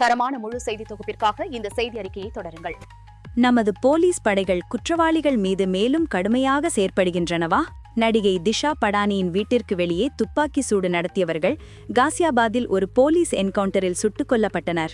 தரமான முழு செய்தி தொகுப்பிற்காக இந்த செய்தி அறிக்கையை தொடருங்கள். நமது போலீஸ் படைகள் குற்றவாளிகள் மீது மேலும் கடுமையாக செயற்படுகின்றனவா? நடிகை திஷா படானியின் வீட்டிற்கு வெளியே துப்பாக்கி சூடு நடத்தியவர்கள் காசியாபாத்தில் ஒரு போலீஸ் என்கவுண்டரில் சுட்டுக் கொல்லப்பட்டனர்.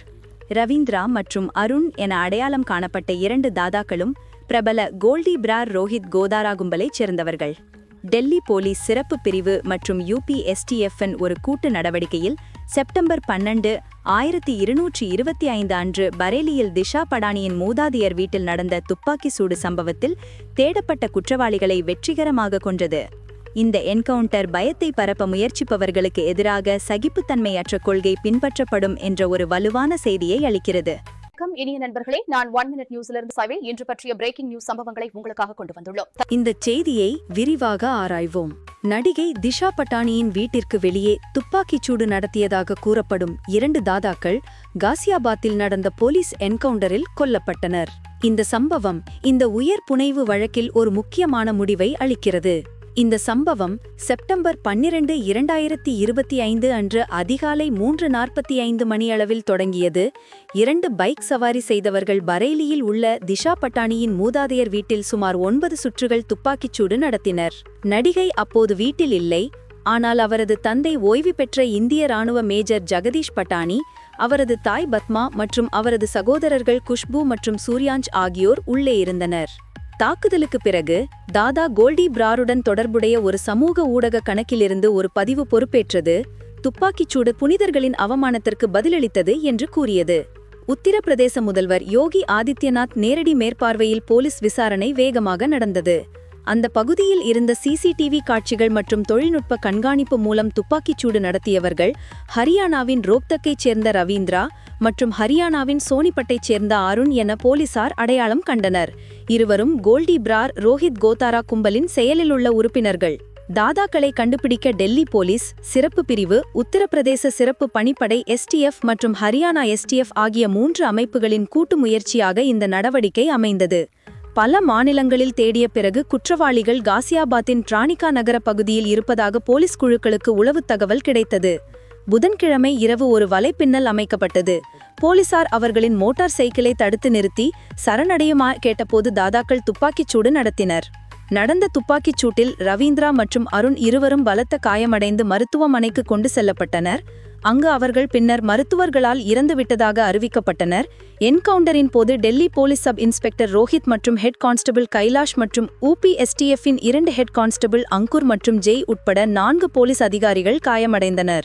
ரவீந்திரா மற்றும் அருண் என அடையாளம் காணப்பட்ட இரண்டு தாதாக்களும் பிரபல கோல்டி பிரார் ரோஹித் கோதாரா கும்பலைச் சேர்ந்தவர்கள். டெல்லி போலீஸ் சிறப்பு பிரிவு மற்றும் யூபிஎஸ்டிஎஃப்என் ஒரு கூட்டு நடவடிக்கையில் செப்டம்பர் பன்னெண்டு ஆயிரத்தி இருநூற்றி இருபத்தி ஐந்து அன்று பரேலியில் திஷா படானியின் மூதாதையர் வீட்டில் நடந்த துப்பாக்கி சூடு சம்பவத்தில் தேடப்பட்ட குற்றவாளிகளை வெற்றிகரமாக கொன்றது. இந்த என்கவுண்டர் பயத்தை பரப்ப முயற்சிப்பவர்களுக்கு எதிராக சகிப்புத்தன்மையற்ற கொள்கை பின்பற்றப்படும் என்ற ஒரு வலுவான செய்தியை அளிக்கிறது. வணக்கம் இனிய நண்பர்களே நான் ஒன் மினிட் நியூஸ்ல இருந்து இன்று பற்றிய பிரேக்கிங் நியூஸ் சம்பவங்களை உங்களுக்காக கொண்டு வந்துள்ளோம். இந்த செய்தியை விரிவாக ஆராய்வோம். நடிகை திஷா பட்டானியின் வீட்டிற்கு வெளியே துப்பாக்கிச் சூடு நடத்தியதாக கூறப்படும் இரண்டு தாதாக்கள் காசியாபாத்தில் நடந்த போலீஸ் என்கவுண்டரில் கொல்லப்பட்டனர். இந்த சம்பவம் இந்த உயர் புனைவு வழக்கில் ஒரு முக்கியமான முடிவை அளிக்கிறது. இந்த சம்பவம் செப்டம்பர் பன்னிரண்டு இரண்டாயிரத்தி இருபத்தி ஐந்து அன்று அதிகாலை மூன்று நாற்பத்தி ஐந்து மணியளவில் தொடங்கியது. இரண்டு பைக் சவாரி செய்தவர்கள் பரேலியில் உள்ள திஷா பட்டானியின் மூதாதையர் வீட்டில் சுமார் ஒன்பது சுற்றுகள் துப்பாக்கிச்சூடு நடத்தினர். நடிகை அப்போது வீட்டில் இல்லை. ஆனால் அவரது தந்தை ஓய்வு பெற்ற இந்திய ராணுவ மேஜர் ஜெகதீஷ் பட்டானி அவரது தாய் பத்மா மற்றும் அவரது சகோதரர்கள் குஷ்பு மற்றும் சூர்யாஞ்ச் ஆகியோர் உள்ளே இருந்தனர். தாக்குதலுக்கு பிறகு தாதா கோல்டி பிராருடன் தொடர்புடைய ஒரு சமூக ஊடக கணக்கிலிருந்து ஒரு பதிவு பொறுப்பேற்றது துப்பாக்கிச்சூடு புனிதர்களின் அவமானத்திற்கு பதிலளித்தது என்று கூறியது. உத்தரப்பிரதேச முதல்வர் யோகி ஆதித்யநாத் நேரடி மேற்பார்வையில் போலீஸ் விசாரணை வேகமாக நடந்தது. அந்த பகுதியில் இருந்த சிசிடிவி காட்சிகள் மற்றும் தொழில்நுட்ப கண்காணிப்பு மூலம் துப்பாக்கிச்சூடு நடத்தியவர்கள் ஹரியானாவின் ரோக்தக்கைச் சேர்ந்த ரவீந்திரா மற்றும் ஹரியானாவின் சோனிப்பட்டைச் சேர்ந்த அருண் என போலீசார் அடையாளம் கண்டனர். இருவரும் கோல்டி பிரார் ரோஹித் கோதாரா கும்பலின் செயலிலுள்ள உறுப்பினர்கள். தாதாக்களை கண்டுபிடிக்க டெல்லி போலீஸ் சிறப்பு பிரிவு உத்தரப்பிரதேச சிறப்பு பணிப்படை எஸ்டிஎஃப் மற்றும் ஹரியானா எஸ்டிஎஃப் ஆகிய மூன்று அமைப்புகளின் கூட்டு முயற்சியாக இந்த நடவடிக்கை அமைந்தது. பல மாநிலங்களில் தேடிய பிறகு குற்றவாளிகள் காசியாபாத்தின் டிரானிகா நகர பகுதியில் இருப்பதாக போலீஸ் குழுக்களுக்கு உளவுத் தகவல் கிடைத்தது. புதன்கிழமை இரவு ஒரு வலைப்பின்னல் அமைக்கப்பட்டது. போலீசார் அவர்களின் மோட்டார் சைக்கிளை தடுத்து நிறுத்தி சரணடையுமா கேட்டபோது தாதாக்கள் துப்பாக்கிச் சூடு நடத்தினர். நடந்த துப்பாக்கிச் சூட்டில் ரவீந்திரா மற்றும் அருண் இருவரும் பலத்த காயமடைந்து மருத்துவமனைக்கு கொண்டு செல்லப்பட்டனர். அங்கு அவர்கள் பின்னர் மருத்துவர்களால் இறந்துவிட்டதாக அறிவிக்கப்பட்டனர். என்கவுண்டரின் போது Delhi police sub inspector Rohit மற்றும் ஹெட் கான்ஸ்டபிள் கைலாஷ் மற்றும் ஊபி இரண்டு ஹெட் கான்ஸ்டபிள் அங்குர் மற்றும் ஜெய் உட்பட நான்கு போலீஸ் அதிகாரிகள் காயமடைந்தனர்.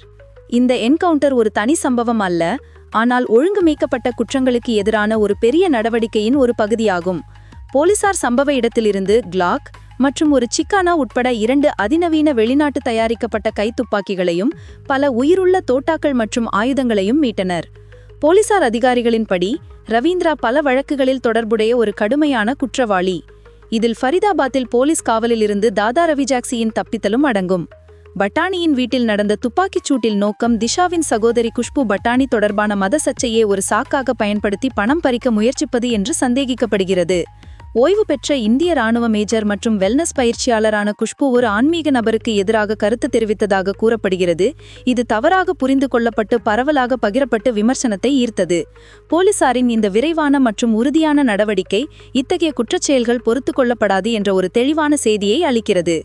இந்த என்கவுண்டர் ஒரு தனி சம்பவம் அல்ல ஆனால் ஒழுங்குமீக்கப்பட்ட குற்றங்களுக்கு எதிரான ஒரு பெரிய நடவடிக்கையின் ஒரு பகுதியாகும். போலீசார் சம்பவ இடத்திலிருந்து கிளாக் மற்றும் ஒரு சிக்கானா உட்பட இரண்டு அதிநவீன வெளிநாட்டு தயாரிக்கப்பட்ட கைத்துப்பாக்கிகளையும் பல உயிருள்ள தோட்டாக்கள் மற்றும் ஆயுதங்களையும் மீட்டனர். போலீசார் அதிகாரிகளின்படி ரவீந்திரா பல வழக்குகளில் தொடர்புடைய ஒரு கடுமையான குற்றவாளி. இதில் ஃபரிதாபாத்தில் போலீஸ் காவலில் இருந்து தாதா ரவிஜாக்சியின் தப்பித்தலும் அடங்கும். பட்டானியின் வீட்டில் நடந்த துப்பாக்கிச் சூட்டில் நோக்கம் திஷாவின் சகோதரி குஷ்பு பட்டானி தொடர்பான மத சர்ச்சையை ஒரு சாக்காக பயன்படுத்தி பணம் பறிக்க முயற்சிப்பது என்று சந்தேகிக்கப்படுகிறது. ஓய்வு பெற்ற இந்திய ராணுவ மேஜர் மற்றும் வெல்னஸ் பயிற்சியாளரான குஷ்பு ஒரு ஆன்மீக நபருக்கு எதிராக கருத்து தெரிவித்ததாக கூறப்படுகிறது. இது தவறாக புரிந்து கொள்ளப்பட்டு பரவலாக பகிரப்பட்டு விமர்சனத்தை ஈர்த்தது. போலீசாரின் இந்த விரைவான மற்றும் உறுதியான நடவடிக்கை இத்தகைய குற்றச்செயல்கள் பொறுத்து கொள்ளப்படாது என்ற ஒரு தெளிவான செய்தியை அளிக்கிறது.